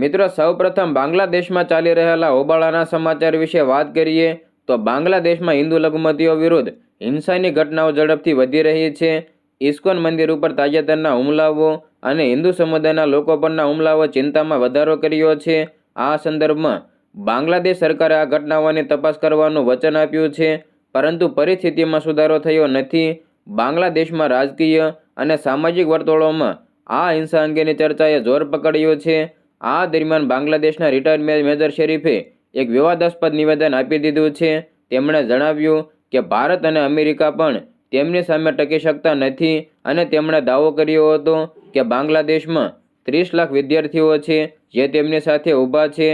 મિત્રો, સૌપ્રથમ બાંગ્લાદેશમાં ચાલી રહેલા હોબાળાના સમાચાર વિશે વાત કરીએ તો બાંગ્લાદેશમાં હિન્દુ લઘુમતીઓ વિરુદ્ધ હિંસાની ઘટનાઓ ઝડપથી વધી રહી છે. ઇસ્કોન મંદિર ઉપર તાજેતરના હુમલાઓ અને હિન્દુ સમુદાયના લોકો પરના હુમલાઓ ચિંતામાં વધારો કર્યો છે. આ સંદર્ભમાં બાંગ્લાદેશ સરકારે આ ઘટનાઓની તપાસ કરવાનું વચન આપ્યું છે, પરંતુ પરિસ્થિતિમાં સુધારો થયો નથી. બાંગ્લાદેશમાં રાજકીય અને સામાજિક વર્તુળોમાં આ હિંસા અંગેની ચર્ચાએ જોર પકડ્યો છે. આ દરમિયાન બાંગ્લાદેશના રિટાયર્ડ મેજર શરીફે એક વિવાદાસ્પદ નિવેદન આપી દીધું છે. તેમણે જણાવ્યું કે ભારત અને અમેરિકા પણ તેમની સામે ટકી શકતા નથી અને તેમણે દાવો કર્યો હતો કે બાંગ્લાદેશમાં ત્રીસ લાખ વિદ્યાર્થીઓ છે જે તેમની સાથે ઊભા છે.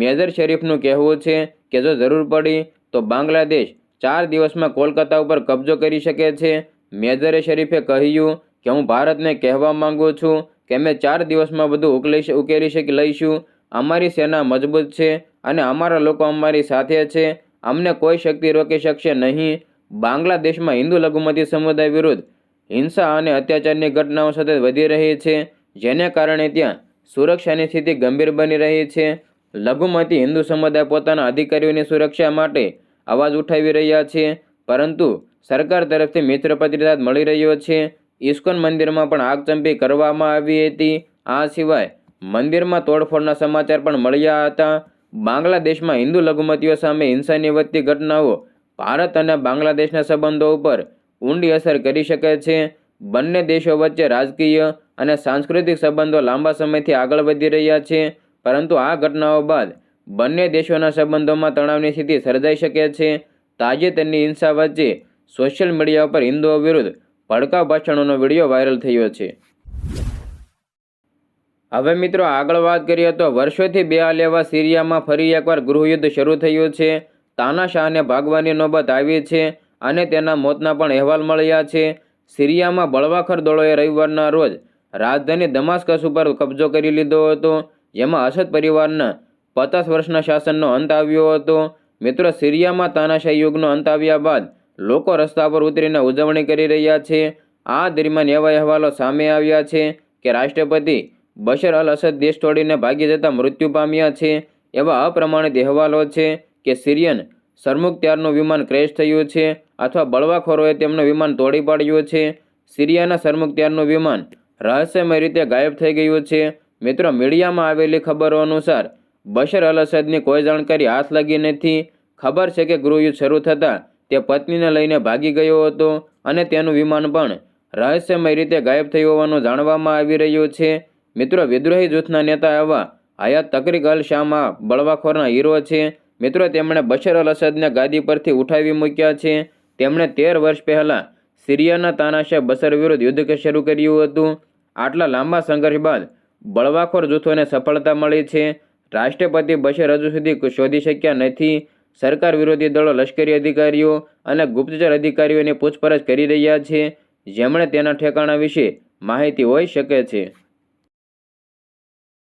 મેજર શરીફનું કહેવું છે કે જો જરૂર પડી તો બાંગ્લાદેશ ચાર દિવસમાં કોલકાતા ઉપર કબજો કરી શકે છે. મેજરે શરીફે કહ્યું કે હું ભારતને કહેવા માંગુ છું કે અમે ચાર દિવસમાં બધું ઉકેલી ઉકેલી શકી, લઈશું. અમારી સેના મજબૂત છે અને અમારા લોકો અમારી સાથે છે. અમને કોઈ શક્તિ રોકી શકશે નહીં. બાંગ્લાદેશમાં હિન્દુ લઘુમતી સમુદાય વિરુદ્ધ હિંસા અને અત્યાચારની ઘટનાઓ સતત વધી રહી છે, જેને કારણે ત્યાં સુરક્ષાની સ્થિતિ ગંભીર બની રહી છે. લઘુમતી હિન્દુ સમુદાય પોતાના અધિકારીઓની સુરક્ષા માટે અવાજ ઉઠાવી રહ્યા છે, પરંતુ સરકાર તરફથી મિત્ર પ્રતિસાદ મળી રહ્યો છે. ઇસ્કોન મંદિરમાં પણ આગચંપી કરવામાં આવી હતી. આ સિવાય મંદિરમાં તોડફોડના સમાચાર પણ મળ્યા હતા. બાંગ્લાદેશમાં હિન્દુ લઘુમતીઓ સામે હિંસાની વધતી ઘટનાઓ ભારત અને બાંગ્લાદેશના સંબંધો ઉપર ઊંડી અસર કરી શકે છે. બંને દેશો વચ્ચે રાજકીય અને સાંસ્કૃતિક સંબંધો લાંબા સમયથી આગળ વધી રહ્યા છે, પરંતુ આ ઘટનાઓ બાદ બંને દેશોના સંબંધોમાં તણાવની સ્થિતિ સર્જાઈ શકે છે. તાજેતરની હિંસા વચ્ચે સોશિયલ મીડિયા પર હિન્દુઓ વિરુદ્ધ ભડકાઉ ભાષણોનો વીડિયો વાયરલ થયો છે. હવે મિત્રો આગળ વાત કરીએ તો વર્ષોથી બે લેવા સિરિયામાં ફરી એકવાર ગૃહયુદ્ધ શરૂ થયું છે. તાનાશાહને ભાગવાની નોબત આવી છે અને તેના મોતના પણ અહેવાલ મળ્યા છે. સિરિયામાં બળવાખર દળોએ રવિવારના રોજ રાજધાની દમાસ્કસ ઉપર કબજો કરી લીધો હતો. જેમાં અસદ પરિવારના પચાસ વર્ષના શાસનનો અંત આવ્યો હતો. મિત્રો, સિરિયામાં તાનાશાહી યુગનો અંત આવ્યા બાદ લોકો રસ્તા પર ઉતરીને ઉજવણી કરી રહ્યા છે. આ દરમિયાન એવા અહેવાલો સામે આવ્યા છે કે રાષ્ટ્રપતિ બશર અલ અસદ દેશ છોડીને ભાગી જતા મૃત્યુ પામ્યા છે. એવા અપ્રમાણિત અહેવાલો છે કે સિરિયન સરમુખત્યારનું વિમાન ક્રેશ થયું છે અથવા બળવાખોરોએ તેમનું વિમાન તોડી પાડ્યું છે. સિરિયાના સરમુખત્યારનું વિમાન રહસ્યમય રીતે ગાયબ થઈ ગયું છે. મિત્રો, મીડિયામાં આવેલી ખબરો અનુસાર બશર અલ અસદની કોઈ જાણકારી હાથ લાગી નથી. ખબર છે કે ગૃહયુદ્ધ શરૂ થતાં તે પત્નીને લઈને ભાગી ગયો હતો અને તેનું વિમાન પણ રહસ્યમય રીતે ગાયબ થયું હોવાનું જાણવામાં આવી રહ્યું છે. મિત્રો, વિદ્રોહી જૂથના નેતા એવા હયાત તકરીક અલ શામા બળવાખોરના હીરો છે. મિત્રો, તેમણે બશર અલ અસદને ગાદી પરથી ઉઠાવી મૂક્યા છે. તેમણે તેર વર્ષ પહેલાં સિરિયાના તાનાશાહ બશર વિરુદ્ધ યુદ્ધ શરૂ કર્યું હતું. આટલા લાંબા સંઘર્ષ બાદ બળવાખોર જૂથોને સફળતા મળી છે. રાષ્ટ્રપતિ બશર હજુ સુધી શોધી શક્યા નથી. સરકાર વિરોધી દળો લશ્કરી અધિકારીઓ અને ગુપ્તચર અધિકારીઓની પૂછપરછ કરી રહ્યા છે. જેમણે તેના ઠેકાણા વિશે માહિતી હોઈ શકે છે.